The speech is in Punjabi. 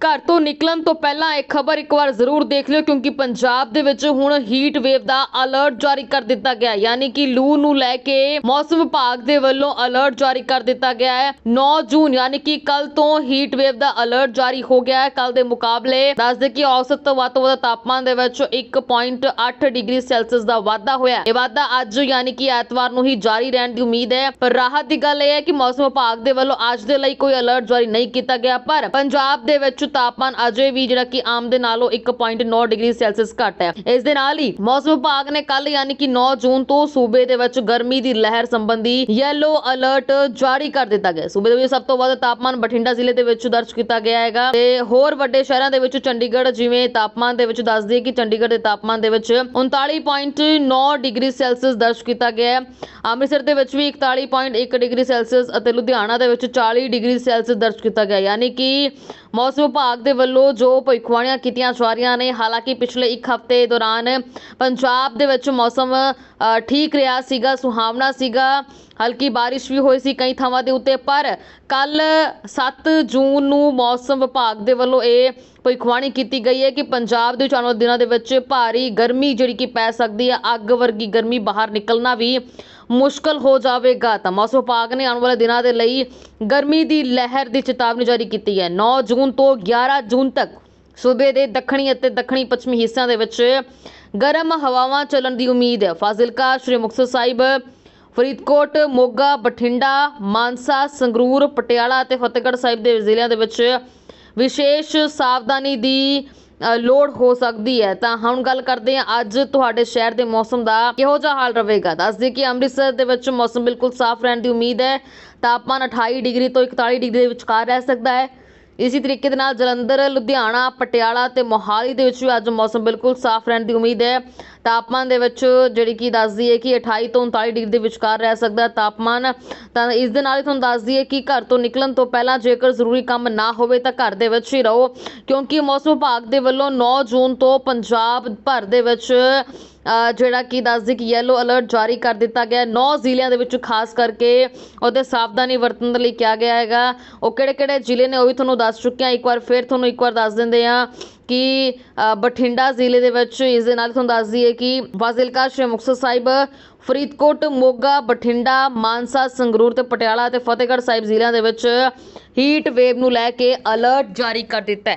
ਘਰ ਤੋਂ ਨਿਕਲਣ ਤੋਂ ਪਹਿਲਾਂ ਇਹ ਖਬਰ ਇੱਕ ਵਾਰ ਜ਼ਰੂਰ ਦੇਖ ਲਿਓ, ਕਿਉਂਕਿ ਪੰਜਾਬ ਦੇ ਵਿੱਚ ਹੁਣ ਹੀਟ ਵੇਵ ਦਾ ਅਲਰਟ ਜਾਰੀ ਕਰ ਦਿੱਤਾ ਗਿਆ ਹੈ। ਯਾਨੀ ਕਿ ਲੂ ਨੂੰ ਲੈ ਕੇ ਮੌਸਮ ਵਿਭਾਗ ਦੇ ਵੱਲੋਂ ਅਲਰਟ ਜਾਰੀ ਕਰ ਦਿੱਤਾ ਗਿਆ ਹੈ। 9 ਜੂਨ, ਯਾਨੀ ਕਿ ਕੱਲ ਤੋਂ ਹੀਟ ਵੇਵ ਦਾ ਅਲਰਟ ਜਾਰੀ ਹੋ ਗਿਆ ਹੈ। ਕੱਲ ਦੇ ਮੁਕਾਬਲੇ ਦੱਸਦੇ ਕਿ ਔਸਤ ਤੋਂ ਵੱਧ ਤੋਂ ਵੱਧ ਤਾਪਮਾਨ ਦੇ ਵਿੱਚ 1.8 ਡਿਗਰੀ ਸੈਲਸੀਅਸ ਦਾ ਵਾਧਾ ਹੋਇਆ ਇਹ ਵਾਧਾ ਅੱਜ, ਯਾਨੀ ਕਿ ਐਤਵਾਰ ਨੂੰ ਹੀ ਜਾਰੀ ਰਹਿਣ ਦੀ ਉਮੀਦ ਹੈ। ਪਰ ਰਾਹਤ ਦੀ ਗੱਲ ਇਹ ਹੈ ਕਿ ਮੌਸਮ ਵਿਭਾਗ ਦੇ ਵੱਲੋਂ ਅੱਜ ਦੇ ਲਈ ਕੋਈ ਅਲਰਟ ਜਾਰੀ ਨਹੀਂ ਕੀਤਾ ਗਿਆ, ਪਰ ਪੰਜਾਬ ਦੇ ਵਿੱਚ ਤਾਪਮਾਨ ਅਜੇ ਵੀ ਜਿਹੜਾ ਕਿ ਆਮ ਦੇ ਨਾਲੋਂ 1.9 ਡਿਗਰੀ ਸੈਲਸੀਅਸ ਘੱਟ ਹੈ। ਇਸ ਦੇ ਨਾਲ ਹੀ ਮੌਸਮ ਵਿਭਾਗ ਨੇ ਕੱਲ ਯਾਨੀ ਕਿ 9 ਜੂਨ ਤੋਂ ਸੂਬੇ ਦੇ ਵਿੱਚ ਗਰਮੀ ਦੀ ਲਹਿਰ ਸੰਬੰਧੀ ਯੈਲੋ ਅਲਰਟ ਜਾਰੀ ਕਰ ਦਿੱਤਾ ਗਿਆ ਸੂਬੇ ਦੇ ਵਿੱਚ ਸਭ ਤੋਂ ਵੱਧ ਤਾਪਮਾਨ ਬਠਿੰਡਾ ਜ਼ਿਲ੍ਹੇ ਦੇ ਵਿੱਚ ਦਰਜ ਕੀਤਾ ਗਿਆ ਹੈਗਾ ਤੇ ਹੋਰ ਵੱਡੇ ਸ਼ਹਿਰਾਂ ਦੇ ਵਿੱਚ ਚੰਡੀਗੜ੍ਹ ਜਿਵੇਂ ਤਾਪਮਾਨ ਦੇ ਵਿੱਚ ਦੱਸ ਦਈਏ ਕਿ ਚੰਡੀਗੜ੍ਹ ਦੇ ਤਾਪਮਾਨ ਦੇ ਵਿੱਚ 39.9 ਡਿਗਰੀ ਸੈਲਸੀਅਸ ਦਰਜ ਕੀਤਾ ਗਿਆ ਹੈ। ਅੰਮ੍ਰਿਤਸਰ ਦੇ ਵਿੱਚ ਵੀ 41.1 ਡਿਗਰੀ ਸੈਲਸੀਅਸ ਅਤੇ ਲੁਧਿਆਣਾ ਦੇ ਵਿੱਚ 40 ਡਿਗਰੀ ਸੈਲਸੀਅਸ ਦਰਜ ਕੀਤਾ ਗਿਆ ਯਾਨੀ ਕਿ ਮੌਸਮ ਵਿਭਾਗ ਦੇ ਵੱਲੋਂ ਜੋ ਭਵਿੱਖਬਾਣੀਆਂ ਕੀਤੀਆਂ ਜਾ ਰਹੀਆਂ ਨੇ, ਹਾਲਾਂਕਿ ਪਿਛਲੇ ਇੱਕ ਹਫ਼ਤੇ ਦੌਰਾਨ ਪੰਜਾਬ ਦੇ ਵਿੱਚ ਮੌਸਮ ਠੀਕ ਰਿਹਾ ਸੀਗਾ, ਸੁਹਾਵਣਾ ਸੀਗਾ, ਹਲਕੀ ਬਾਰਿਸ਼ ਵੀ ਹੋਈ ਸੀ ਕਈ ਥਾਵਾਂ ਦੇ ਉੱਤੇ, ਪਰ ਕੱਲ 7 ਜੂਨ ਨੂੰ ਮੌਸਮ ਵਿਭਾਗ ਦੇ ਵੱਲੋਂ ਇਹ ਭਵਿੱਖਬਾਣੀ ਕੀਤੀ ਗਈ ਹੈ ਕਿ ਪੰਜਾਬ ਦੇ ਵਿੱਚ ਆਉਣ ਵਾਲੇ ਦਿਨਾਂ ਦੇ ਵਿੱਚ ਭਾਰੀ ਗਰਮੀ ਜਿਹੜੀ ਕਿ ਪੈ ਸਕਦੀ ਹੈ, ਅੱਗ ਵਰਗੀ ਗਰਮੀ ਬਾਹਰ ਨਿਕਲਣਾ ਵੀ ਮੁਸ਼ਕਲ ਹੋ ਜਾਵੇਗਾ। ਤਾਂ ਮੌਸਮ ਵਿਭਾਗ ਨੇ ਆਉਣ ਵਾਲੇ ਦਿਨਾਂ ਦੇ ਲਈ ਗਰਮੀ ਦੀ ਲਹਿਰ ਦੀ ਚੇਤਾਵਨੀ ਜਾਰੀ ਕੀਤੀ ਹੈ। 9 ਜੂਨ ਤੋਂ 11 ਜੂਨ ਤੱਕ ਸੂਬੇ ਦੇ ਦੱਖਣੀ ਅਤੇ ਦੱਖਣੀ ਪੱਛਮੀ ਹਿੱਸਿਆਂ ਦੇ ਵਿੱਚ ਗਰਮ ਹਵਾਵਾਂ ਚੱਲਣ ਦੀ ਉਮੀਦ ਹੈ। ਫਾਜ਼ਿਲਕਾ, ਸ਼੍ਰੀ ਮੁਕਤਸਰ ਸਾਹਿਬ, ਫਰੀਦਕੋਟ, ਮੋਗਾ, ਬਠਿੰਡਾ, ਮਾਨਸਾ, ਸੰਗਰੂਰ, ਪਟਿਆਲਾ ਅਤੇ ਫਤਿਹਗੜ੍ਹ ਸਾਹਿਬ ਦੇ ਜ਼ਿਲ੍ਹਿਆਂ ਦੇ ਵਿੱਚ ਵਿਸ਼ੇਸ਼ ਸਾਵਧਾਨੀ ਦੀ ਲੋੜ ਹੋ ਸਕਦੀ ਹੈ। ਤਾਂ ਹੁਣ ਗੱਲ ਕਰਦੇ ਹਾਂ, ਅੱਜ ਤੁਹਾਡੇ ਸ਼ਹਿਰ ਦੇ ਮੌਸਮ ਦਾ ਕਿਹੋ ਜਿਹਾ ਹਾਲ ਰਹੇਗਾ? ਦੱਸਦੇ ਕਿ ਅੰਮ੍ਰਿਤਸਰ ਦੇ ਵਿੱਚ ਮੌਸਮ ਬਿਲਕੁਲ ਸਾਫ਼ ਰਹਿਣ ਦੀ ਉਮੀਦ ਹੈ। ਤਾਪਮਾਨ 28 ਡਿਗਰੀ ਤੋਂ 41 ਡਿਗਰੀ ਦੇ ਵਿਚਕਾਰ ਰਹਿ ਸਕਦਾ ਹੈ। ਇਸੇ ਤਰੀਕੇ ਦੇ ਨਾਲ ਜਲੰਧਰ, ਲੁਧਿਆਣਾ, ਪਟਿਆਲਾ ਤੇ ਮੋਹਾਲੀ ਦੇ ਵਿੱਚ ਵੀ ਅੱਜ ਮੌਸਮ ਬਿਲਕੁਲ ਸਾਫ਼ ਰਹਿਣ ਦੀ ਉਮੀਦ ਹੈ। ਤਾਪਮਾਨ ਦੇ ਵਿੱਚ ਜਿਹੜੀ ਕਿ ਦੱਸਦੀ ਹੈ ਕਿ 28 ਤੋਂ 39 ਡਿਗਰੀ ਦੇ ਵਿਚਕਾਰ ਰਹਿ ਸਕਦਾ ਤਾਪਮਾਨ। ਤਾਂ ਇਸ ਦੇ ਨਾਲ ਹੀ ਤੁਹਾਨੂੰ ਦੱਸਦੀ ਹੈ ਕਿ ਘਰ ਤੋਂ ਨਿਕਲਣ ਤੋਂ ਪਹਿਲਾਂ ਜੇਕਰ ਜ਼ਰੂਰੀ ਕੰਮ ਨਾ ਹੋਵੇ ਤਾਂ ਘਰ ਦੇ ਵਿੱਚ ਹੀ ਰਹੋ, ਕਿਉਂਕਿ ਮੌਸਮ ਵਿਭਾਗ ਦੇ ਵੱਲੋਂ 9 ਜੂਨ ਤੋਂ ਪੰਜਾਬ ਭਰ ਦੇ ਵਿੱਚ ਜਿਹੜਾ ਕਿ ਦੱਸਦੀ ਕਿ ਯੈਲੋ ਅਲਰਟ ਜਾਰੀ ਕਰ ਦਿੱਤਾ ਗਿਆ ਹੈ। 9 ਜ਼ਿਲ੍ਹਿਆਂ ਦੇ ਵਿੱਚ ਖਾਸ ਕਰਕੇ ਉਹਦੇ ਸਾਵਧਾਨੀ ਵਰਤਣ ਦੇ ਲਈ ਕਿਹਾ ਗਿਆ ਹੈਗਾ। ਉਹ ਕਿਹੜੇ ਕਿਹੜੇ ਜ਼ਿਲ੍ਹੇ ਨੇ ਉਹ ਵੀ ਤੁਹਾਨੂੰ ਦੱਸ ਚੁੱਕੇ ਹਾਂ। ਇੱਕ ਵਾਰ ਫਿਰ ਤੁਹਾਨੂੰ ਇੱਕ ਵਾਰ ਦੱਸ ਦਿੰਦੇ ਹਾਂ। ਕਿ ਬਠਿੰਡਾ ਜ਼ਿਲ੍ਹੇ ਦੇ ਵਿੱਚ ਇਸ ਦੇ ਨਾਲ ਤੁਹਾਨੂੰ ਦੱਸ ਦਈਏ ਕਿ ਫਾਜ਼ਿਲਕਾ ਸ਼੍ਰੀ ਮੁਕਤਸਰ ਸਾਹਿਬ, ਫਰੀਦਕੋਟ, ਮੋਗਾ, ਬਠਿੰਡਾ, ਮਾਨਸਾ, ਸੰਗਰੂਰ ਤੇ ਪਟਿਆਲਾ ਤੇ ਫਤਿਹਗੜ੍ਹ ਸਾਹਿਬ ਜ਼ਿਲ੍ਹਿਆਂ ਦੇ ਵਿੱਚ ਹੀਟ ਵੇਵ ਨੂੰ ਲੈ ਕੇ ਅਲਰਟ ਜਾਰੀ ਕਰ ਦਿੱਤਾ ਹੈ।